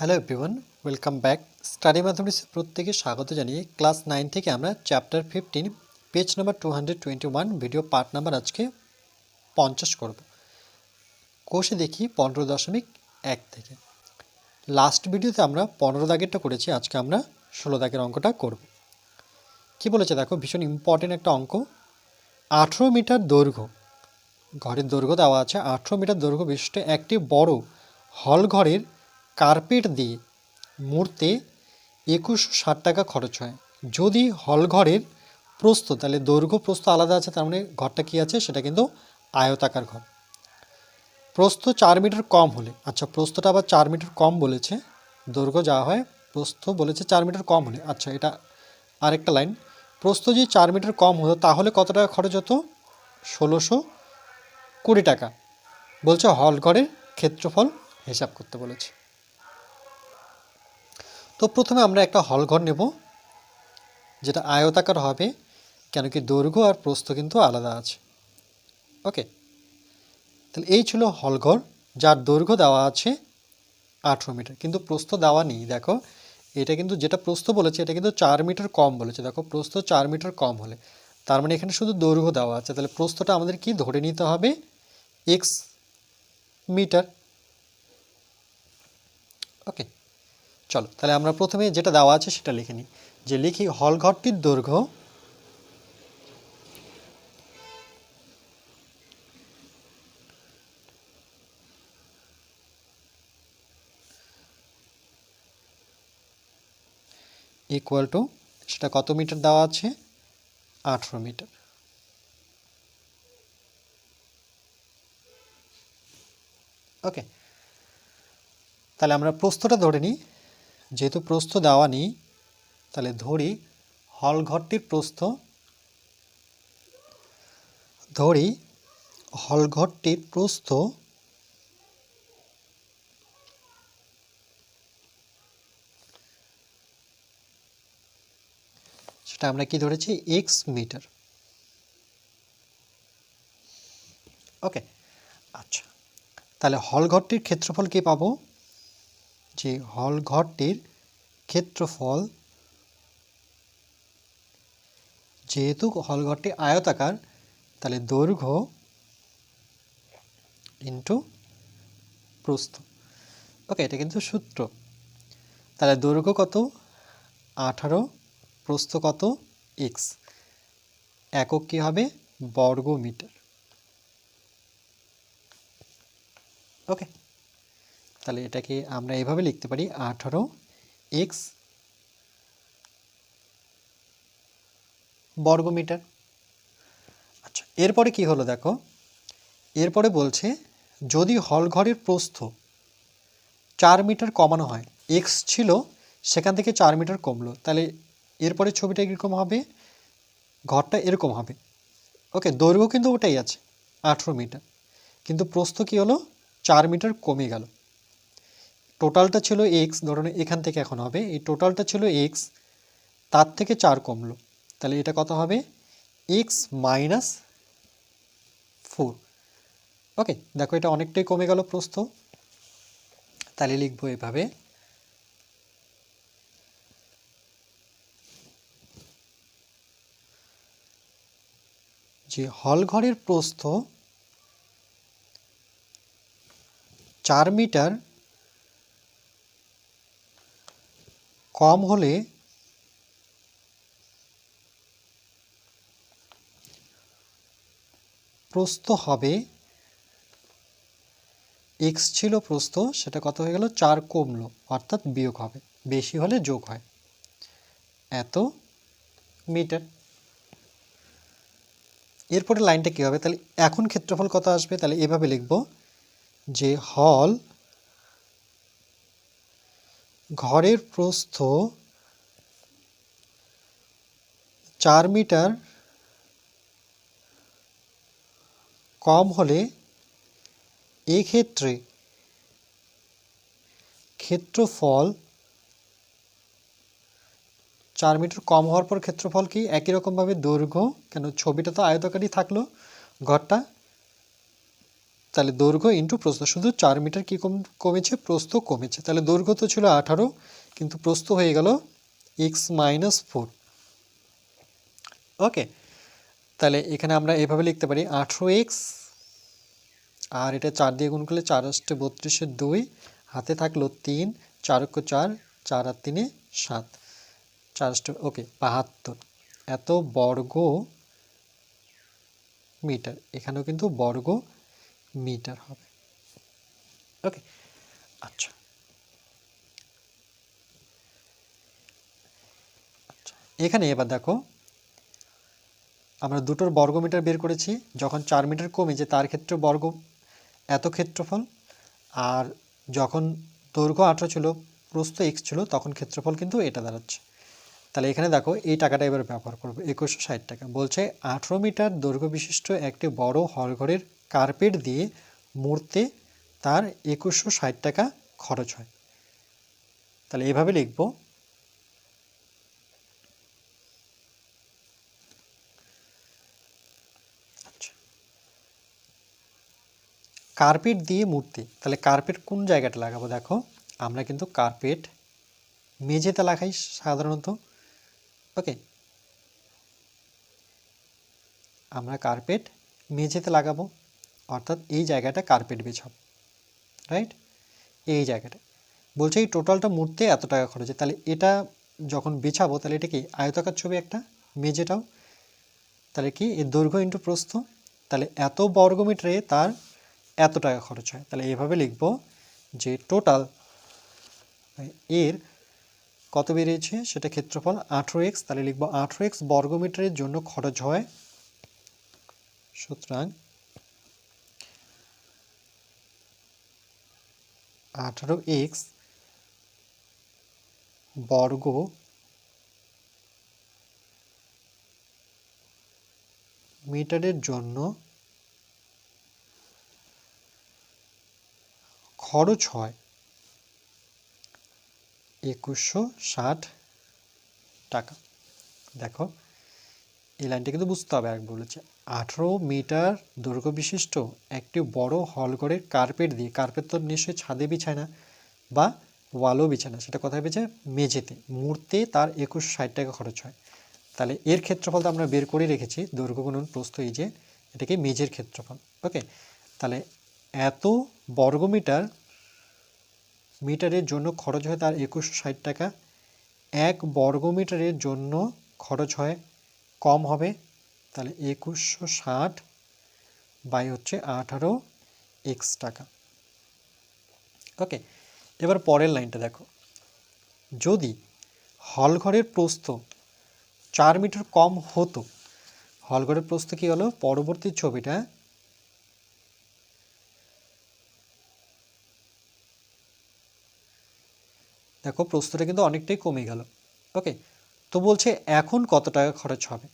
Hello everyone welcome back study ম্যাথমেটিক্সে প্রত্যেকে স্বাগত জানিয়ে ক্লাস নাইন থেকে আমরা chapter fifteen page number two hundred twenty one video part number আজকে পঞ্চাশ করব। কোষে দেখি পনেরো দশমিক এক থেকে। লাস্ট ভিডিওতে আমরা পনেরো দাগেরটা করেছি, আজকে আমরা ষোলো দাগের অঙ্কটা করব। কি বলেছে দেখো, ভীষণ ইম্পর্টেন্ট একটা অঙ্ক। আঠেরো মিটার দৈর্ঘ্য। ঘরের দৈর্ঘ্য দেওয়া আছে, আঠেরো মিটার দৈর্ঘ্য বিশিষ্ট একটি বড় হল ঘরের কার্পেট দিয়ে মুড়তে একুশশো ষাট টাকা খরচ হয়। যদি হলঘরের প্রস্থ, তাহলে দৈর্ঘ্য প্রস্থ আলাদা আছে, তার মানে ঘরটা কী আছে? সেটা কিন্তু আয়তাকার ঘর। প্রস্থ চার মিটার কম হলে আচ্ছা প্রস্থটা আবার চার মিটার কম বলেছে, দৈর্ঘ্য যা হয়, প্রস্থ বলেছে চার মিটার কম হলে আচ্ছা এটা আরেকটা লাইন। প্রস্থ যদি চার মিটার কম হতো, তাহলে কত টাকা খরচ হতো? ষোলোশো কুড়ি টাকা। বলছে হল ঘরের ক্ষেত্রফল হিসাব করতে বলেছে। তো প্রথমে আমরা একটা হল ঘর নেব, যেটা আয়তাকার হবে, কেন কি দৈর্ঘ্য আর প্রস্থ কিন্তু আলাদা আছে। ওকে, তাহলে এই ছিল হলঘর, যার দৈর্ঘ্য দেওয়া আছে আঠেরো মিটার, কিন্তু প্রস্থ দেওয়া নেই। দেখো, এটা কিন্তু যেটা প্রস্থ বলেছে, এটা কিন্তু চার মিটার কম বলেছে। দেখো, প্রস্থ চার মিটার কম হলে, তার মানে এখানে শুধু দৈর্ঘ্য দেওয়া আছে। তাহলে প্রস্থটা আমাদের কি ধরে নিতে হবে? X metre. ওকে চলো, তাহলে আমরা প্রথমে যেটা দেওয়া আছে সেটা লিখে নিই। যে লিখি হলঘরটির দৈর্ঘ্য ইকুয়াল টু সেটা কত মিটার দেওয়া আছে? আঠেরো মিটার। ওকে, তাহলে আমরা প্রস্থটা ধরে নিই। যেহেতু প্রস্থ দেওয়া নেই, তাহলে ধরি হল ঘরটির প্রস্থ। ধরি হল ঘরটির প্রস্থ। সেটা আমরা কি ধরেছি? এক্স মিটার ওকে আচ্ছা। তাহলে হল ঘরটির ক্ষেত্রফল কি পাবো? যে হল ঘরটির ক্ষেত্রফল, যেহেতু হল ঘরটি আয়তাকার, তাহলে দৈর্ঘ্য ইন্টু প্রস্থ। ওকে, এটা কিন্তু সূত্র। তাহলে দৈর্ঘ্য কত? আঠারো, প্রস্থ কত? এক্স একক কী হবে? বর্গ মিটার ওকে। তাহলে এটাকে আমরা এভাবে লিখতে পারি আঠারো এক্স বর্গমিটার। আচ্ছা এরপরে কি হলো দেখো? এরপরে বলছে, যদি হল ঘরের প্রস্থ চার মিটার কমানো হয় এক্স ছিল সেখান থেকে চার মিটার কমলো, তাহলে এরপরে ছবিটা কীরকম হবে? ঘরটা এরকম হবে। ওকে, দৈর্ঘ্য কিন্তু ওটাই আছে, আঠেরো মিটার। কিন্তু প্রস্থ কী হলো? চার মিটার কমে গেল। টোটালটা ছিল এক্স ধরুন এখান থেকে এখন হবে, এই টোটালটা ছিল এক্স তার থেকে চার কমলো। তাহলে এটা কত হবে? এক্স মাইনাস ফোর ওকে দেখো এটা অনেকটাই কমে গেল প্রস্থ। তাহলে লিখব এভাবে। যে হল ঘরের প্রস্থ চার মিটার কম হলে প্রস্থ হবে এক্স ছিল প্রস্থ, সেটা কত হয়ে গেল? চার কমলো, অর্থাৎ বিয়োগ হবে, বেশি হলে যোগ হয়। এত মিটার। এরপরে লাইনটা কী হবে? তাহলে এখন ক্ষেত্রফল কত আসবে? তাহলে এভাবে লিখব যে হল ঘরের প্রস্থ চার মিটার কম হলে এক্ষেত্রে ক্ষেত্রফল চার মিটার কম হওয়ার পর ক্ষেত্রফল কি একই রকমভাবে দৈর্ঘ্য? কেন ছবিটা তো আয়তকারই থাকল ঘরটা। তাহলে দৈর্ঘ্য ইন্টু প্রস্থ। শুধু চার মিটার কী কম কমেছে? প্রস্থ কমেছে। তাহলে দৈর্ঘ্য তো ছিল আঠারো, কিন্তু প্রস্থ হয়ে গেল এক্স মাইনাস ফোর ওকে তাহলে এখানে আমরা এভাবে লিখতে পারি আঠেরো এক্স আর এটা চার দিয়ে গুণ করলে চার আষ্টে বত্রিশের দুই, হাতে থাকল তিন চারক্য চার চার আর তিনে সাত। চার ওকে বাহাত্তর। এত বর্গ মিটার। এখানেও কিন্তু বর্গ মিটার হবে। ওকে আচ্ছা। আচ্ছা এখানে এবার দেখো, আমরা দুটোর বর্গমিটার বের করেছি, যখন চার মিটার কমেছে তার ক্ষেত্রে বর্গ, এত ক্ষেত্রফল, আর যখন দৈর্ঘ্য আঠেরো ছিল, প্রস্থ এক্স ছিল, তখন ক্ষেত্রফল কিন্তু এটা দাঁড়াচ্ছে। তাহলে এখানে দেখো, এই টাকাটা এবার ব্যবহার করব, একুশশো ষাট টাকা। বলছে আঠেরো মিটার দৈর্ঘ্য বিশিষ্ট একটি বড় হলঘরের কার্পেট দিয়ে মুড়তে তার একুশশো ষাট টাকা খরচ হয়। তাহলে এভাবে লিখব। আচ্ছা। কার্পেট দিয়ে মূর্তি তাহলে কার্পেট কোন জায়গাটা লাগাবো? দেখো, আমরা কিন্তু কার্পেট মেঝেতে লাগাই সাধারণত। ওকে। আমরা কার্পেট মেঝেতে লাগাবো। অর্থাৎ এই জায়গাটা কার্পেট বিছাবো রাইট এই জায়গাটা। বলছে এই টোটালটা মুড়তে এত টাকা খরচ। তাহলে এটা যখন বিছাবো, তাহলে এটা কি আয়তাকার ছবি একটা? মেঝেটাও তাহলে কি? এর দৈর্ঘ্য ইন্টু প্রস্থ। তাহলে এত বর্গমিটারে তার এত টাকা খরচ হয়। তাহলে এভাবে লিখব যে টোটাল এর কত বেরিয়েছে? সেটা ক্ষেত্রফল আঠেরো এক্স তাহলে লিখব আঠেরো এক্স বর্গমিটারের জন্য খরচ হয়, সুতরাং আঠারো এক্স বর্গ মিটারের জন্য খরচ হয় একুশশো ষাট টাকা। দেখো এই লাইনটা কিন্তু বুঝতে হবে এক বলেছে। আঠেরো মিটার দৈর্ঘ্য বিশিষ্ট একটি বড় হলঘরের কার্পেট দিয়ে, কার্পেট তো নিশ্চয়ই ছাদে বিছায় না বা ওয়ালও বিছায় না, সেটা কোথায় বিছায়? মেঝেতে। মুড়তে তার একুশ ষাট টাকা খরচ হয়। তাহলে এর ক্ষেত্রফল তো আমরা বের করে রেখেছি, দৈর্ঘ্য গুণন প্রস্থ এই যে, এটাকে মেঝের ক্ষেত্রফল। ওকে? তাহলে এত বর্গমিটার মিটারের জন্য খরচ হয় তার একুশশো ষাট টাকা, এক বর্গমিটারের জন্য খরচ হয় কম হবে, তাহলে একুশশো ষাট বাই হচ্ছে আঠারো এক্স টাকা। ওকে, এবার পরের লাইনটা দেখো। যদি হলঘরের প্রস্থ চার মিটার কম হতো, হলঘরের প্রস্থ কী হলো? পরবর্তী ছবিটা দেখো, প্রস্থটা কিন্তু অনেকটাই কমে গেল। ওকে তো বলছে, এখন কত টাকা খরচ হবে?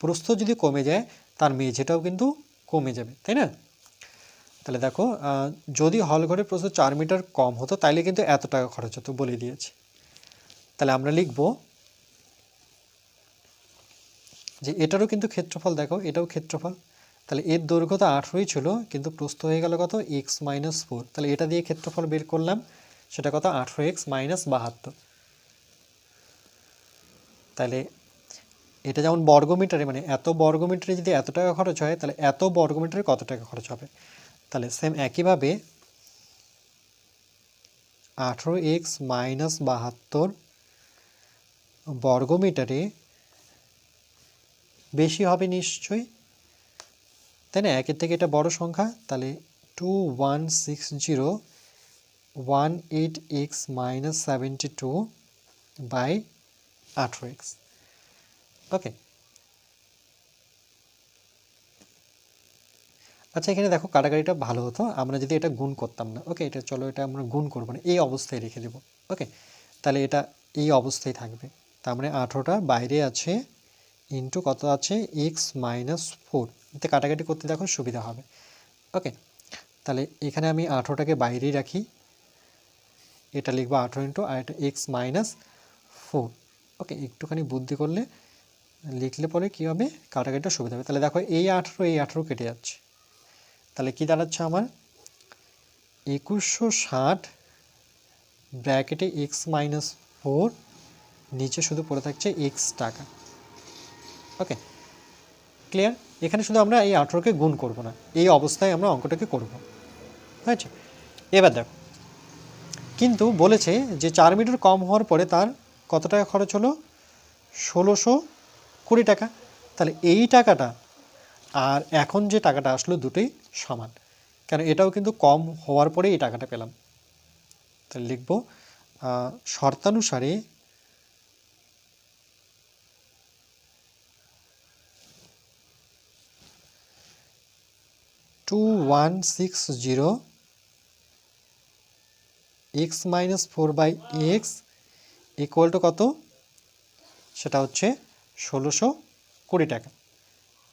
প্রস্থ যদি কমে যায়, তার মেঝেটাও কিন্তু কমে যাবে, তাই না? তাহলে দেখো যদি হল ঘরের প্রস্থ চার মিটার কম হতো, তাইলে কিন্তু এত টাকা খরচ হতো বলে দিয়েছে। তাহলে আমরা লিখব যে, এটারও কিন্তু ক্ষেত্রফল দেখো, এটাও ক্ষেত্রফল। তাহলে এর দৈর্ঘ্য তো আঠেরোই ছিল, কিন্তু প্রস্থ হয়ে গেল কত? X minus four. তাহলে এটা দিয়ে ক্ষেত্রফল বের করলাম, সেটা কত? আঠেরো এক্স মাইনাস বাহাত্তর। তাহলে এটা যেমন বর্গমিটারে মানে এত বর্গমিটারে যদি এত টাকা খরচ হয়, তাহলে এত বর্গমিটারে কত টাকা খরচ হবে? তাহলে সেম একইভাবে আঠেরো এক্স মাইনাস বাহাত্তর বর্গমিটারে বেশি হবে নিশ্চয়ই। তাই না? একের থেকে এটা বড় সংখ্যা, তাহলে two one six zero one eight x minus seventy two by আঠেরো এক্স ওকে আচ্ছা এখানে দেখো কাটাকাটিটা ভালো হতো। আমরা যদি এটা গুণ করতাম না। ওকে এটা চলো এটা আমরা গুণ করব না। এই অবস্থায় রেখে দেবো। ওকে তাহলে এটা এই অবস্থায় থাকবে। তার মানে আঠেরোটা বাইরে আছে ইন্টু কত আছে? এক্স মাইনাস ফোর এতে কাটাকাটি করতে দেখো সুবিধা হবে। ওকে তাহলে এখানে আমি আঠেরোটাকে বাইরেই রাখি। এটা লিখব আঠেরো ইন্টু আর এটা এক্স মাইনাস ফোর ওকে একটুখানি বুদ্ধি করলে, লিখলে পরে কী হবে? কাটাকাটিটা সুবিধা হবে। তাহলে দেখো, এই আঠেরো এই আঠেরো কেটে যাচ্ছে। তাহলে কি দাঁড়াচ্ছে আমার? একুশশো ষাট ব্র্যাকেটে এক্স মাইনাস ফোর নিচে শুধু পড়ে থাকছে এক্স টাকা। ওকে ক্লিয়ার এখানে শুধু আমরা এই আঠেরোকে গুণ করব না। এই অবস্থায় আমরা অঙ্কটাকে করব। হয়েছে? এবার দেখো, কিন্তু বলেছে যে চার মিটার কম হওয়ার পরে তার কত টাকা খরচ হলো? ষোলোশো কুড়ি টাকা। তাহলে এই টাকাটা আর এখন যে টাকাটা আসলো দুটোই সমান। কেন এটাও কিন্তু কম হওয়ার পরে এই টাকাটা পেলাম। তাহলে লিখব শর্তানুসারে two one six zero x minus four by x equal to কত? সেটা হচ্ছে ষোলোশো কুড়ি টাকা।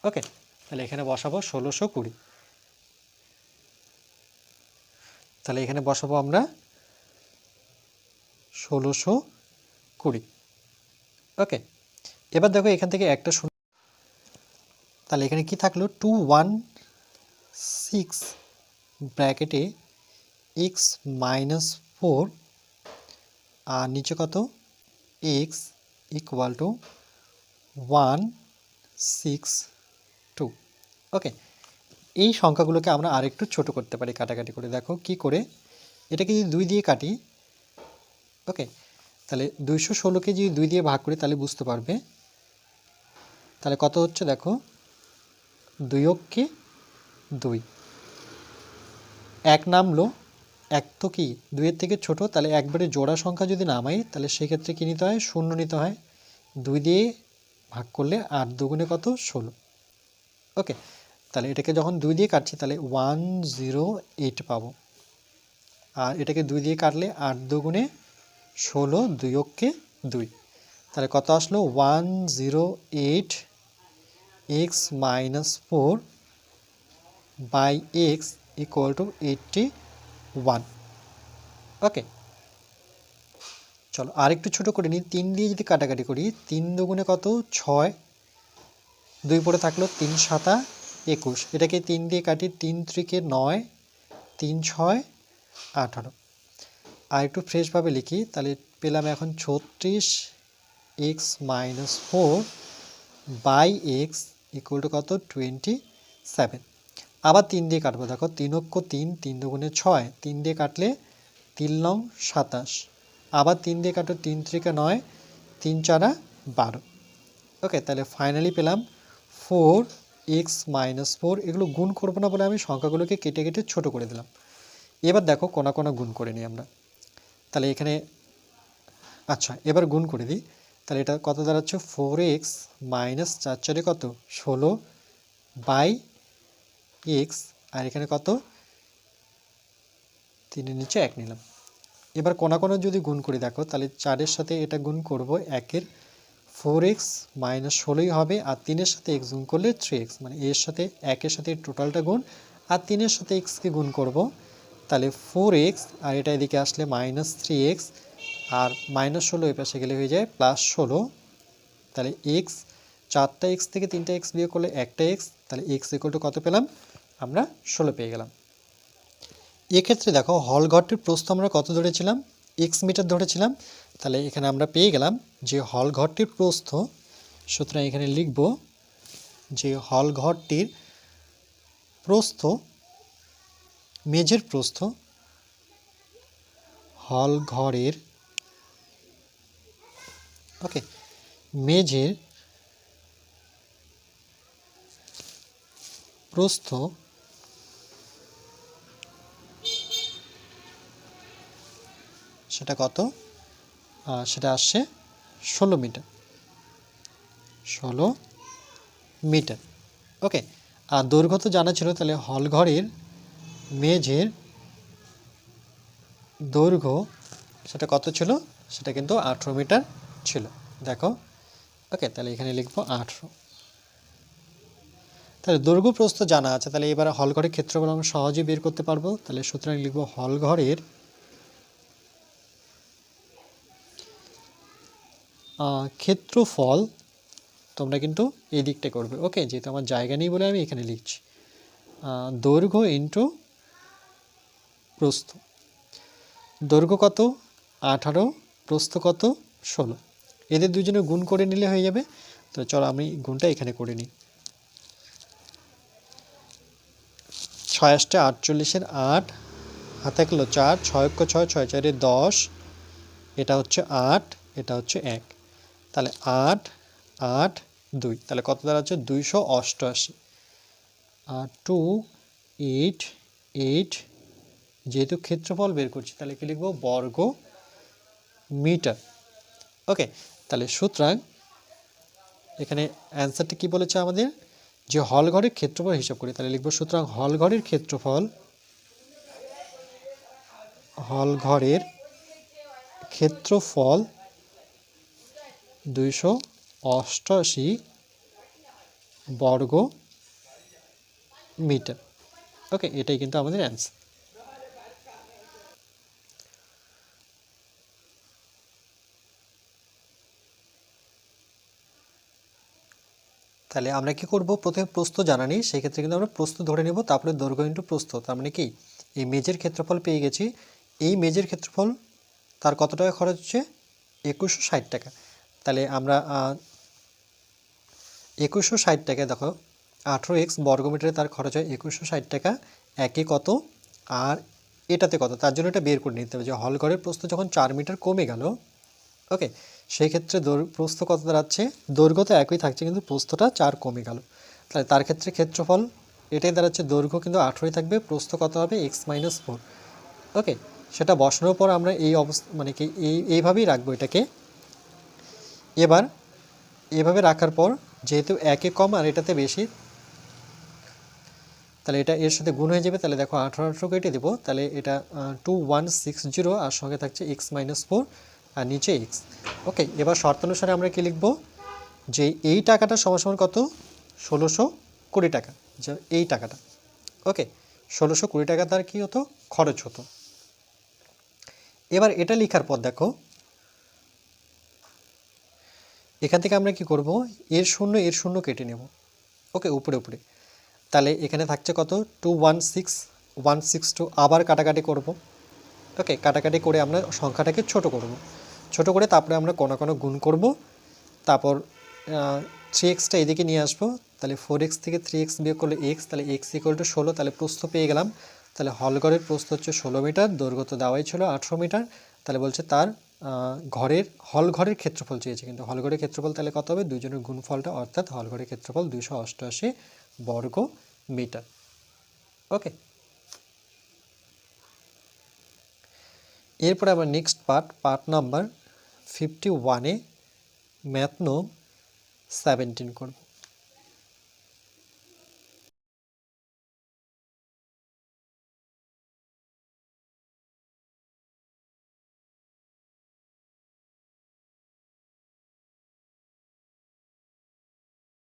ওকে, তাহলে এখানে বসাবো ষোলোশো কুড়ি। তাহলে এখানে বসাবো আমরা ষোলোশো কুড়ি। ওকে, এবার দেখো এখান থেকে একটা শূন্য। তাহলে এখানে কি থাকল? টু ওয়ান সিক্স ব্র্যাকেটে এক্স মাইনাস ফোর আর নিচে কত? X equal to one six two okay এই সংখ্যাগুলোকে আমরা আরেকটু ছোট করতে পারি কাটাকাটি করে। দেখো কি করে? এটাকে যদি দুই দিয়ে কাটি ওকে তাহলে দুইশো ষোলোকে যদি দুই দিয়ে ভাগ করি, তাহলে বুঝতে পারবে। তাহলে কত হচ্ছে দেখো? দুই অক্ষে দুই। এক নামলো এক তো কি দুইয়ের থেকে ছোট, তাহলে একবারে জোড়া সংখ্যা যদি নামাই, তাহলে সেক্ষেত্রে কী নিতে হয়? শূন্য নিতে হয়। দুই দিয়ে ভাগ করলে আট দুগুণে কত? ষোলো। ওকে, তাহলে এটাকে যখন দুই দিয়ে কাটছি, তাহলে ওয়ান জিরো এইট পাবো। আর এটাকে দুই দিয়ে কাটলে আট দুগুণে ষোলো দুই অক্ষে দুই। তাহলে কত আসলো? One zero eight x minus four by x equal to eighty one okay চলো আরেকটু ছোটো করে নিই। তিন দিয়ে যদি কাটাকাটি করি, তিন দুগুণে কত? ছয়। দুই পরে থাকল তিন সাতা একুশ। এটাকে তিন দিয়ে কাটি, তিন ত্রিকে নয়, তিন ছয়, আঠারো। আর একটু ফ্রেশভাবে লিখি, তাহলে পেলাম এখন ছত্রিশ x minus four by x equal to কত? Twenty seven. আবার তিন দিয়ে কাটবো। দেখো, তিন অক্ষ তিন তিন দুগুণে ছয়, তিন দিয়ে কাটলে তিন নং সাতাশ। আবার তিন দিয়ে কাটো তিন ত্রিকে নয়, তিন চারা বারো। ওকে, তাহলে ফাইনালি পেলাম ফোর এক্স মাইনাস ফোর এগুলো গুণ করব না বলে আমি সংখ্যাগুলোকে কেটে কেটে ছোট করে দিলাম। এবার দেখো, কোনা কোনা গুণ করে নিই আমরা। তাহলে এখানে আচ্ছা এবার গুণ করে দিই। তাহলে এটা কত দাঁড়াচ্ছে? ফোর এক্স মাইনাস চার চারে কত? ষোলো বাই এক্স, আর এখানে কত? তিনের নিচে এক নিলাম। এবার কোনা কোনা যদি গুণ করি, দেখো, তাহলে চারের সাথে এটা গুণ করব একের ফোর এক্স মাইনাস ষোলোই হবে, আর তিনের সাথে এক্স গুণ করলে থ্রি এক্স মানে এর সাথে, একের সাথে টোটালটা গুণ, আর তিনের সাথে এক্সকে গুণ করব, তাহলে ফোর এক্স, আর এটা এদিকে আসলে মাইনাস থ্রি এক্স, আর মাইনাস ষোলো এ পাশে গেলে হয়ে যায় প্লাস ষোলো, তাহলে এক্স, চারটা এক্স থেকে তিনটা এক্স বিয়োগ করলে একটা এক্স, তাহলে এক্স ইকুয়াল টু কত পেলাম? আমরা ষোলো পেয়ে গেলাম। এক্ষেত্রে দেখো, হল ঘরটির প্রস্থ আমরা কত ধরেছিলাম? এক্স মিটার ধরেছিলাম। তাহলে এখানে আমরা পেয়ে গেলাম যে হল ঘরটির প্রস্থ, সুতরাং এখানে লিখব যে হল ঘরটির প্রস্থ, মেঝের প্রস্থ, হল ঘরের, ওকে, মেঝের প্রস্থ সেটা কত? সেটা আসছে ষোলো মিটার। ষোলো মিটার। ওকে, আর দৈর্ঘ্য তো জানা ছিল, তাহলে হলঘরের মেঝের দৈর্ঘ্য সেটা কত ছিল? সেটা কিন্তু আঠেরো মিটার ছিল। দেখো, ওকে, তাহলে এখানে লিখব আঠেরো। তাহলে দৈর্ঘ্য প্রস্থ জানা আছে, তাহলে এবার হলঘরের ক্ষেত্রফল আমরা সহজেই বের করতে পারব। তাহলে সুতরাং লিখব হল ঘরের আহ, ক্ষেত্রফল তোমরা কিন্তু এই দিকটা করবে। ওকে, যেহেতু আমার জায়গা নেই বলে আমি এখানে লিখছি। দৈর্ঘ্য ইন্টু প্রস্থ। দৈর্ঘ্য কত? আঠারো, প্রস্থ কত? ষোলো। এদের দুজনে গুণ করে নিলে হয়ে যাবে। তো চলো আমি গুণটা এখানে করে নিই। ছয় আষ্টে আটচল্লিশের আট, হাতে একলো চার ছয় ছয় ছয় চারে দশ, এটা হচ্ছে আট, এটা হচ্ছে এক। তাহলে আট আট, দুই। তাহলে কত দাঁড়াচ্ছে দুইশো অষ্টআশি। আর টু, এইট এইট, যেহেতু ক্ষেত্রফল বের করছি, তাহলে কি লিখব? বর্গ মিটার। ওকে, তাহলে সুতরাং এখানে অ্যান্সারটা কি বলেছে আমাদের? যে হল ঘরের ক্ষেত্রফল হিসাব করি, তাহলে লিখব সুতরাং হল ঘরের ক্ষেত্রফল, হল ঘরের ক্ষেত্রফল দুইশো অষ্টআশি বর্গ মিটার। ওকে এটাই কিন্তু আমাদের অ্যান্সার তাহলে আমরা কি করব? প্রথমে প্রস্থ জানা নেই, সেক্ষেত্রে কিন্তু আমরা প্রস্থ ধরে নেব, তারপরে দৈর্ঘ্য ইন্টু প্রস্থ। তার মানে কি? এই মেজের ক্ষেত্রফল পেয়ে গেছি। এই মেজের ক্ষেত্রফল তার কত টাকা খরচ হচ্ছে? একুশশো ষাট টাকা। তাহলে আমরা একুশশো ষাট টাকা দেখো, আঠেরো এক্স বর্গমিটারে তার খরচ হয় একুশশো ষাট টাকা, একে কত? আর এটাতে কত? তার জন্য এটা বের করে নিতে হবে যে হল ঘরের প্রস্থ যখন চার মিটার কমে গেল, ওকে, সেই ক্ষেত্রে প্রস্থ কত দাঁড়াচ্ছে? দৈর্ঘ্য তো একই থাকছে কিন্তু প্রস্থটা চার কমে গেল। তাহলে তার ক্ষেত্রে ক্ষেত্রফল এটাই দাঁড়াচ্ছে, দৈর্ঘ্য কিন্তু আঠেরোই থাকবে, প্রস্থ কত হবে? X minus four. ওকে, সেটা বসানোর পর আমরা এই অবস্থা মানে কি, এই, এইভাবেই রাখব এটাকে। এবার, এভাবে রাখার পর, যেহেতু একে কম আর এটাতে বেশি, তাহলে এটা এর সাথে গুণ হয়ে যাবে। তাহলে দেখো আঠারো আঠারো কেটে দেবো। তাহলে এটা টু ওয়ান সিক্স জিরো আর সঙ্গে থাকছে এক্স মাইনাস ফোর আর নিচে এক্স ওকে এবার শর্তানুসারে আমরা কি লিখব? যে এই টাকাটা সমান কত? ষোলোশো কুড়ি টাকা। যে এই টাকাটা। ওকে ষোলোশো কুড়ি টাকা তার কী হতো? খরচ হতো। এবার এটা লেখার পর দেখো এখান থেকে আমরা কি করব? এর শূন্য এর শূন্য কেটে নেব। ওকে, উপরে উপরে। তাহলে এখানে থাকছে কত? Two one six one six two আবার কাটাকাটি করব। ওকে, কাটাকাটি করে আমরা সংখ্যাটাকে ছোট করব। ছোট করে তারপরে আমরা কোনো কোনো গুণ করব। তারপর থ্রি এক্সটা এদিকে নিয়ে আসব। তাহলে ফোর এক্স থেকে থ্রি এক্স বিয়োগ করলে এক্স তাহলে এক্স ইকুয়াল টু ষোলো, তাহলে প্রস্থ পেয়ে গেলাম। তাহলে হলঘরের প্রস্থ হচ্ছে ষোলো মিটার, দৈর্ঘ্য তো দেওয়াই ছিল আঠেরো মিটার। তাহলে বলছে তার ঘরের, হল ঘরের ক্ষেত্রফল চেয়েছে কিন্তু হল ঘরের ক্ষেত্রফল তাহলে কত হবে? দুজনের গুণফলটা অর্থাৎ হল ঘরের ক্ষেত্রফল দুশো অষ্টআশি বর্গ মিটার। ওকে। এরপরে আবার next part part number fifty ওয়ানে ম্যাথ নো সেভেন্টিন করব।